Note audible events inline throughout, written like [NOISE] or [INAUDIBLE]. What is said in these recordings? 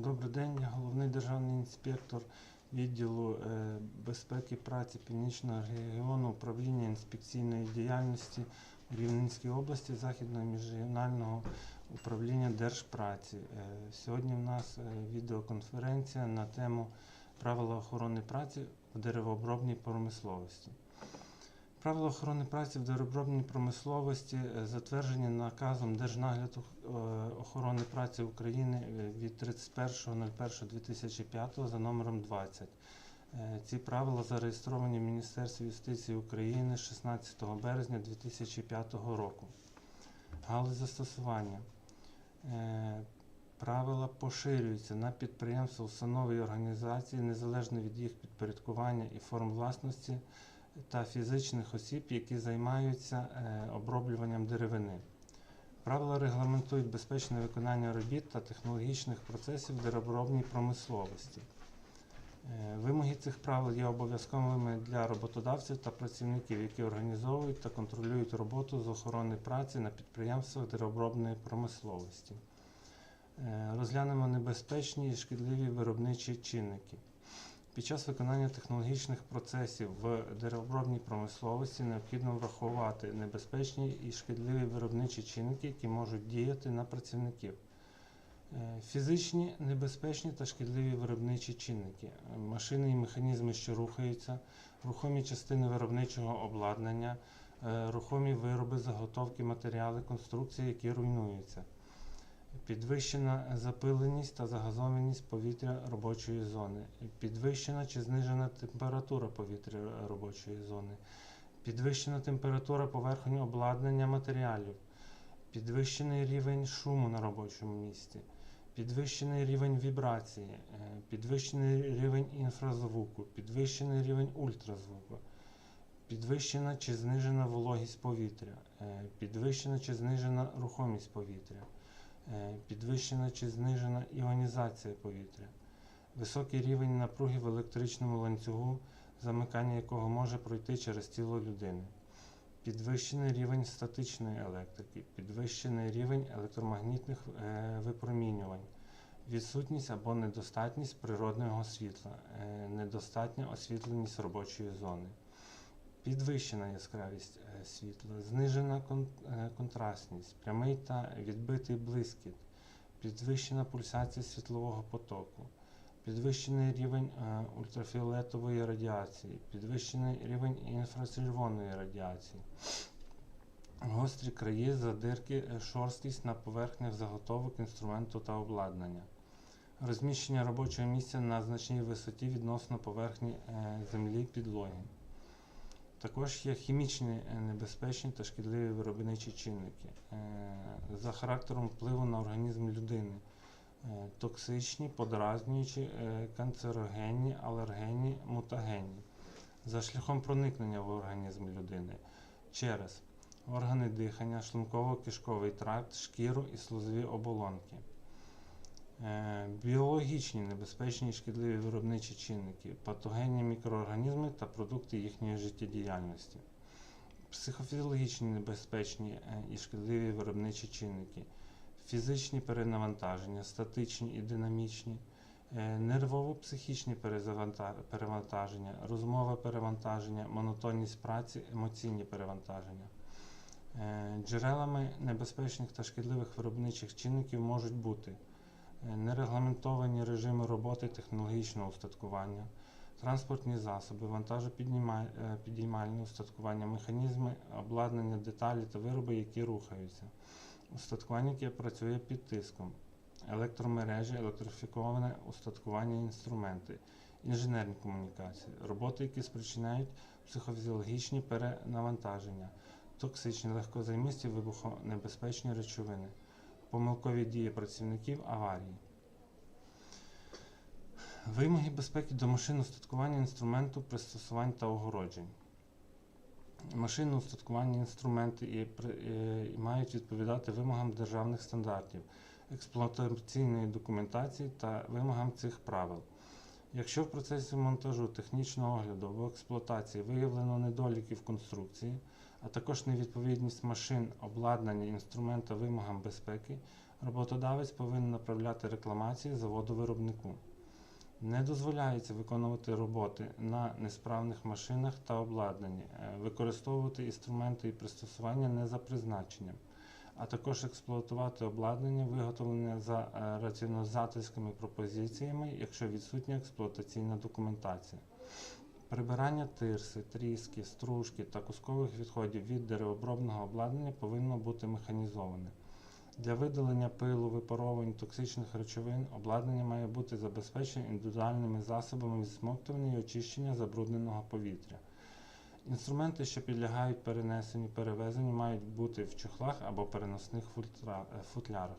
Добрий день, я головний державний інспектор відділу е, безпеки праці Північного регіону управління інспекційної діяльності у Рівненській області Західного міжрегіонального управління Держпраці. Е, Сьогодні в нас е, відеоконференція на тему правила охорони праці в деревообробній промисловості. Правила охорони праці в деревообробній промисловості е, затверджені наказом Держнагляду е, охорони праці України е, від 31.01.2005 за номером 20. Е, Ці правила зареєстровані в Міністерстві юстиції України 16 березня 2005 року. Галузь застосування. Правила поширюються на підприємства, установи і організації незалежно від їх підпорядкування і форм власності та фізичних осіб, які займаються е, оброблюванням деревини. Правила регламентують безпечне виконання робіт та технологічних процесів в деревообробній промисловості. Е, Вимоги цих правил є обов'язковими для роботодавців та працівників, які організовують та контролюють роботу з охорони праці на підприємствах деревообробної промисловості. Е, Розглянемо небезпечні і шкідливі виробничі чинники. Під час виконання технологічних процесів в деревообробній промисловості необхідно врахувати небезпечні і шкідливі виробничі чинники, які можуть діяти на працівників. Е, Фізичні, небезпечні та шкідливі виробничі чинники, машини і механізми, що рухаються, рухомі частини виробничого обладнання, е, рухомі вироби, заготовки, матеріали, конструкції, які руйнуються, підвищена запиленість та загазованість повітря робочої зони, підвищена чи знижена температура повітря робочої зони, підвищена температура поверхні обладнання матеріалів, підвищений рівень шуму на робочому місці, підвищений рівень вібрації, е, підвищений рівень інфразвуку, підвищений рівень ультразвуку, підвищена чи знижена вологість повітря, е, підвищена чи знижена рухомість повітря, підвищена чи знижена іонізація повітря, високий рівень напруги в електричному ланцюгу, замикання якого може пройти через тіло людини. Підвищений рівень статичної електрики, підвищений рівень електромагнітних е, випромінювань, відсутність або недостатність природного світла, е, недостатня освітленість робочої зони, підвищена яскравість е, світла, знижена е, контрастність, прямий та відбитий блискіт, підвищена пульсація світлового потоку. Підвищений рівень е, ультрафіолетової радіації, підвищений рівень інфрачервоної радіації, гострі краї, задирки, шорсткість на поверхнях заготовок інструменту та обладнання, розміщення робочого місця на значній висоті відносно поверхні землі підлоги. Також є хімічні е, небезпечні та шкідливі виробничі чинники е, за характером впливу на організм людини е, токсичні, подразнюючі, канцерогенні, алергенні, мутагенні за шляхом проникнення в організм людини через органи дихання, шлунково-кишковий тракт, шкіру і слузові оболонки. Е, Біологічні небезпечні і шкідливі виробничі чинники, патогенні мікроорганізми та продукти їхньої життєдіяльності, психофізіологічні небезпечні е, і шкідливі виробничі чинники, фізичні перенавантаження, статичні і динамічні, е, нервово-психічні перевантаження, розмове перевантаження, монотонність праці, емоційні перевантаження. Джерелами небезпечних та шкідливих виробничих чинників можуть бути нерегламентовані режими роботи технологічного устаткування, транспортні засоби, вантажопідіймальне устаткування, механізми, обладнання, деталі та вироби, які рухаються, устаткування, яке працює під тиском, електромережі, електрифіковане устаткування інструменти, інженерні комунікації, роботи, які спричиняють психофізіологічні перенавантаження, токсичні, легкозаймисті, вибухонебезпечні речовини, помилкові дії працівників аварії. Вимоги безпеки до машин устаткування інструменту, пристосувань та огороджень. Машини устаткування інструменти і, е, і мають відповідати вимогам державних стандартів, експлуатаційної документації та вимогам цих правил. Якщо в процесі монтажу, технічного огляду або експлуатації виявлено недоліки в конструкції, а також невідповідність машин, обладнання, інструмента вимогам безпеки, роботодавець повинен направляти рекламації заводу-виробнику. Не дозволяється виконувати роботи на несправних машинах та обладнанні, е, використовувати інструменти і пристосування не за призначенням, а також експлуатувати обладнання, виготовлене за е, раціонізаторськими пропозиціями, якщо відсутня експлуатаційна документація. Прибирання тирси, тріски, стружки та кускових відходів від деревообробного обладнання повинно бути механізоване. Для видалення пилу, випаровувань токсичних речовин обладнання має бути забезпечене індивідуальними засобами відсмоктування і очищення забрудненого повітря. Інструменти, що підлягають перенесенню, перевезенню, мають бути в чохлах або переносних е, футлярах.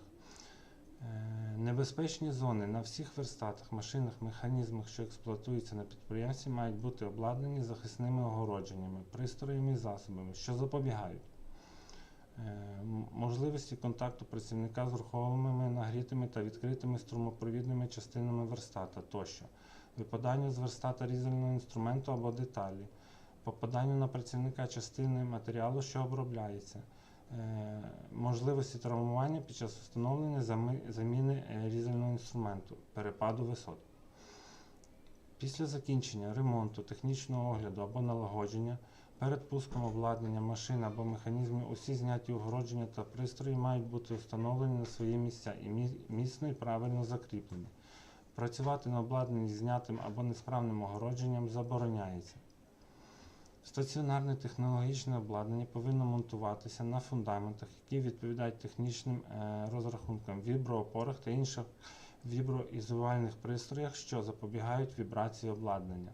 Е, Небезпечні зони на всіх верстатах, машинах, механізмах, що експлуатуються на підприємстві, мають бути обладнані захисними огородженнями, пристроями і засобами, що запобігають е, можливості контакту працівника з рухомими, нагрітими та відкритими струмопровідними частинами верстата тощо, випаданню з верстата різального інструменту або деталі, попаданню на працівника частини матеріалу, що обробляється, можливості травмування під час встановлення заміни е, різального інструменту, перепаду висот. Після закінчення ремонту, технічного огляду або налагодження перед пуском обладнання машин або механізмів усі зняті огородження та пристрої мають бути встановлені на свої місця і міцно і правильно закріплені. Працювати на обладнанні знятим або несправним огородженням забороняється. Стаціонарне технологічне обладнання повинно монтуватися на фундаментах, які відповідають технічним е, розрахункам, віброопорах та інших віброізолювальних пристроях, що запобігають вібрації обладнання.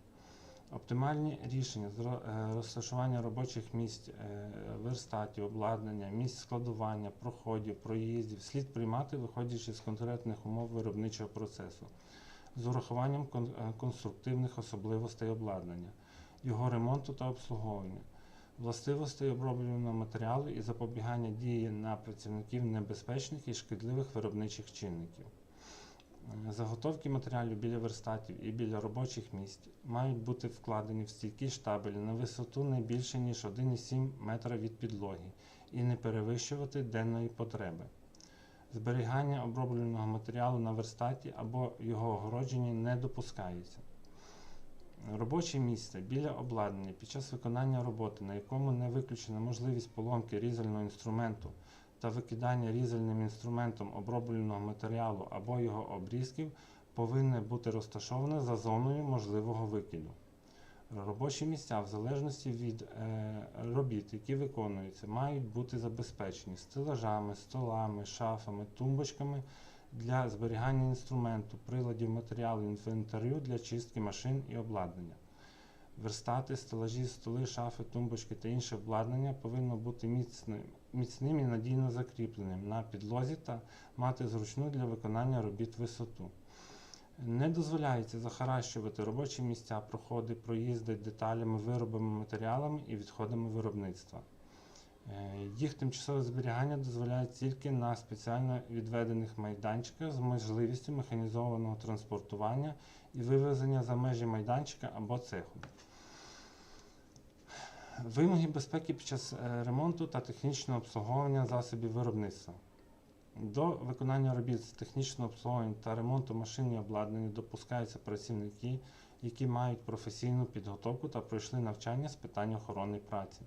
Оптимальні рішення з е, розташування робочих місць, е, верстатів, обладнання, місць складування, проходів, проїздів слід приймати, виходячи з конкретних умов виробничого процесу, з урахуванням конструктивних особливостей обладнання, його ремонту та обслуговування, властивостей оброблюваного матеріалу і запобігання дії на працівників небезпечних і шкідливих виробничих чинників. Е, Заготовки матеріалів біля верстатів і біля робочих місць мають бути вкладені в стійкі штабелі на висоту не більше ніж 1,7 метра від підлоги і не перевищувати денної потреби. Зберігання обробленого матеріалу на верстаті або його огородженні не допускається. Робоче місце біля обладнання під час виконання роботи, на якому не виключена можливість поломки різального інструменту та викидання різальним інструментом обробленого матеріалу або його обрізків, повинне бути розташоване за зоною можливого викиду. Робочі місця, в залежності від е, робіт, які виконуються, мають бути забезпечені стелажами, столами, шафами, тумбочками для зберігання інструменту, приладів матеріалу інвентарю для чистки машин і обладнання. Верстати, стелажі, столи, шафи, тумбочки та інше обладнання повинно бути міцним, міцним і надійно закріпленим на підлозі та мати зручну для виконання робіт висоту. Не дозволяється захаращувати робочі місця, проходи, проїзди деталями, виробами, матеріалами і відходами виробництва. Е, Їх тимчасове зберігання дозволяється тільки на спеціально відведених майданчиках з можливістю механізованого транспортування і вивезення за межі майданчика або цеху. Вимоги безпеки під час е, ремонту та технічного обслуговування засобів виробництва. До виконання робіт з технічного обслуговування та ремонту машин і обладнання допускаються працівники, які мають професійну підготовку та пройшли навчання з питань охорони праці.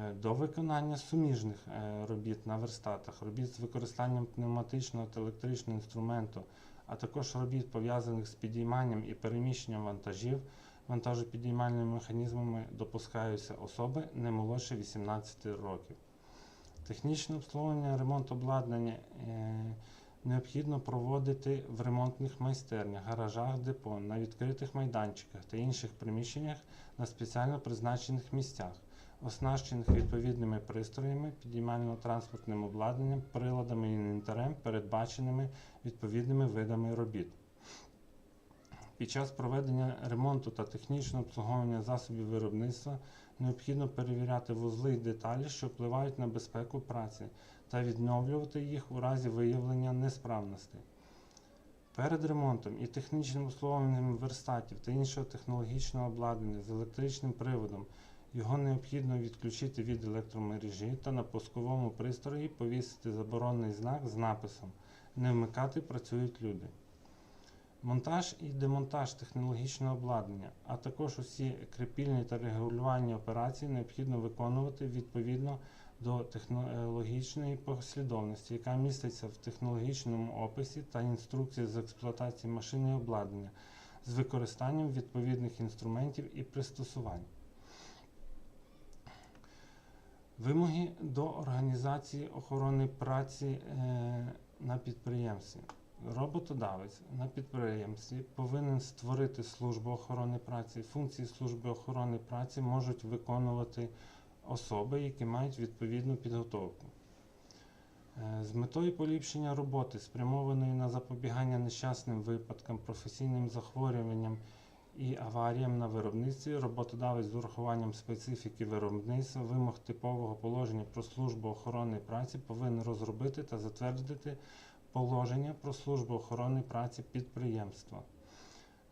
Е, До виконання суміжних е, робіт на верстатах, робіт з використанням пневматичного та електричного інструменту, а також робіт пов'язаних з підійманням і переміщенням вантажів, вантажопідіймальними механізмами допускаються особи не молодше 18 років. Технічне обслуговування, ремонт обладнання е, необхідно проводити в ремонтних майстернях, гаражах, депо, на відкритих майданчиках та інших приміщеннях на спеціально призначених місцях, оснащених відповідними пристроями, підіймально-транспортним обладнанням, приладами і інвентарем, передбаченими відповідними видами робіт. Під час проведення ремонту та технічного обслуговування засобів виробництва необхідно перевіряти вузли й деталі, що впливають на безпеку праці, та відновлювати їх у разі виявлення несправностей. Перед ремонтом і технічним обслуговуванням верстатів та іншого технологічного обладнання з електричним приводом Його необхідно відключити від електромережі та на пусковому пристрої повісити заборонений знак з написом Не вмикати працюють люди. Монтаж і демонтаж технологічного обладнання, а також усі крепільні та регулювальні операції необхідно виконувати відповідно до технологічної послідовності, яка міститься в технологічному описі та інструкції з експлуатації машини і обладнання з використанням відповідних інструментів і пристосувань. Вимоги до організації охорони праці е, на підприємстві. Роботодавець на підприємстві повинен створити службу охорони праці. Функції служби охорони праці можуть виконувати особи, які мають відповідну підготовку. Е, З метою поліпшення роботи, спрямованої на запобігання нещасним випадкам, професійним захворюванням і аваріям на виробництві, роботодавець з урахуванням специфіки виробництва, вимог типового положення про службу охорони праці повинен розробити та затвердити положення про службу охорони праці підприємства.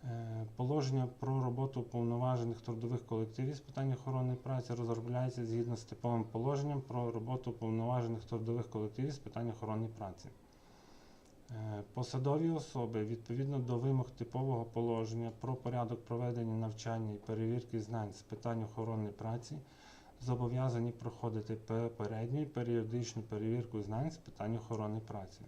Е, Положення про роботу уповноважених трудових колективів з питань охорони праці розробляється згідно з типовим положенням про роботу уповноважених трудових колективів з питань охорони праці. Е, Посадові особи відповідно до вимог типового положення про порядок проведення навчання і перевірки знань з питань охорони праці зобов'язані проходити попередню періодичну перевірку знань з питань охорони праці.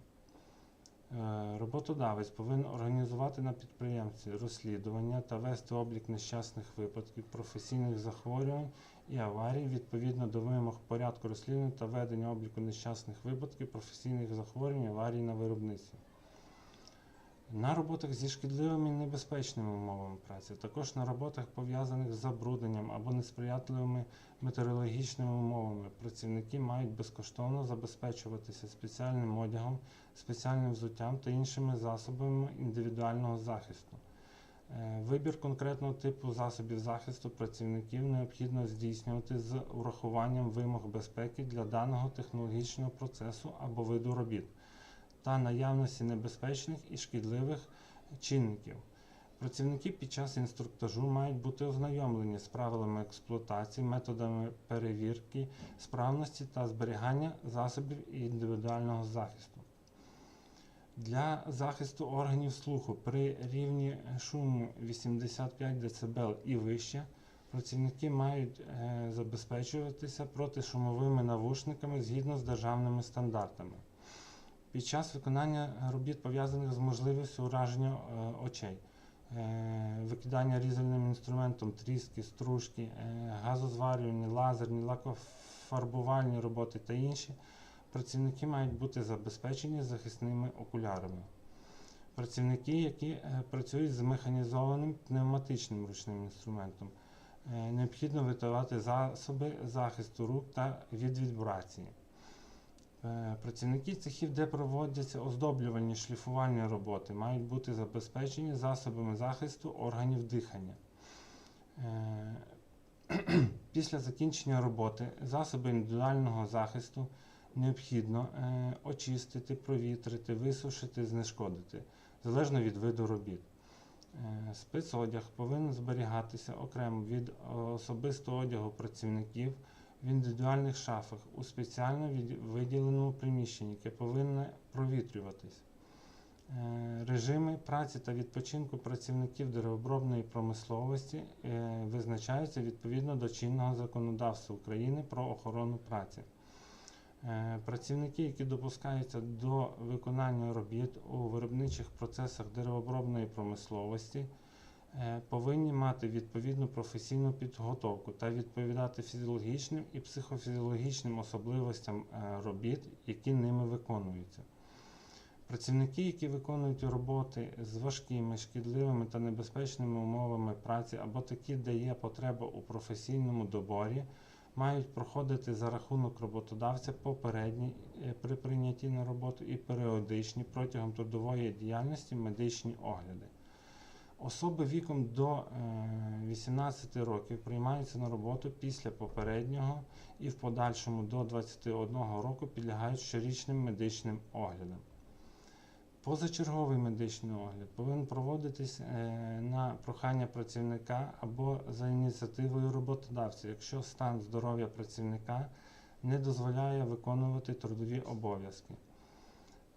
Е, Роботодавець повинен організувати на підприємстві розслідування та вести облік нещасних випадків, професійних захворювань і аварій відповідно до вимог порядку розслідування та ведення обліку нещасних випадків, професійних захворювань аварій на виробництві. На роботах зі шкідливими і небезпечними умовами праці, також на роботах пов'язаних з забрудненням або несприятливими метеорологічними умовами працівники мають безкоштовно забезпечуватися спеціальним одягом, спеціальним взуттям та іншими засобами індивідуального захисту. Е, Вибір конкретного типу засобів захисту працівників необхідно здійснювати з урахуванням вимог безпеки для даного технологічного процесу або виду робіт та наявності небезпечних і шкідливих чинників. Працівники під час інструктажу мають бути ознайомлені з правилами експлуатації, методами перевірки, справності та зберігання засобів індивідуального захисту. Для захисту органів слуху при рівні шуму 85 дБ і вище працівники мають е, забезпечуватися протишумовими навушниками згідно з державними стандартами. Під час виконання робіт пов'язаних з можливістю ураження е, очей, е, викидання різальним інструментом, тріски, стружки, е, газозварювальні, лазерні, лакофарбувальні роботи та інші, працівники мають бути забезпечені захисними окулярами. Працівники, які працюють з механізованим пневматичним ручним інструментом, необхідно витавати засоби захисту рук та від вібрації. Е, Працівники цехів, де проводяться оздоблювальні шліфувальні роботи, мають бути забезпечені засобами захисту органів дихання. Е, [CLEARS THROAT] Після закінчення роботи засоби індивідуального захисту необхідно е, очистити, провітрити, висушити, знешкодити, залежно від виду робіт. Спецодяг повинен зберігатися окремо від особистого одягу працівників в індивідуальних шафах у спеціально виділеному приміщенні, яке повинно провітрюватись. Е, Режими праці та відпочинку працівників деревообробної промисловості е, визначаються відповідно до чинного законодавства України про охорону праці. Е, Працівники, які допускаються до виконання робіт у виробничих процесах деревообробної промисловості, повинні мати відповідну професійну підготовку та відповідати фізіологічним і психофізіологічним особливостям е, робіт, які ними виконуються. Працівники, які виконують роботи з важкими, шкідливими та небезпечними умовами праці або такі, де є потреба у професійному доборі, мають проходити за рахунок роботодавця попередні е, при прийнятті на роботу і періодичні протягом трудової діяльності медичні огляди. Особи віком до е, 18 років приймаються на роботу після попереднього і в подальшому до 21 року підлягають щорічним медичним оглядам. Позачерговий медичний огляд повинен проводитись е, на прохання працівника або за ініціативою роботодавця, якщо стан здоров'я працівника не дозволяє виконувати трудові обов'язки.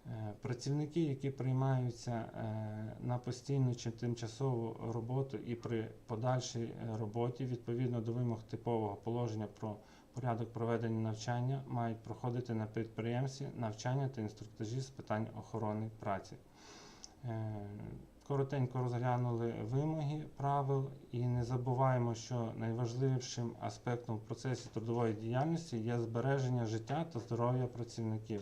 Е, Працівники, які приймаються е, на постійну чи тимчасову роботу і при подальшій роботі відповідно до вимог типового положення про порядок проведення навчання, мають проходити на підприємстві навчання та інструктажі з питань охорони праці. Е, Коротенько розглянули вимоги правил і не забуваємо, що найважливішим аспектом в процесі трудової діяльності є збереження життя та здоров'я працівників.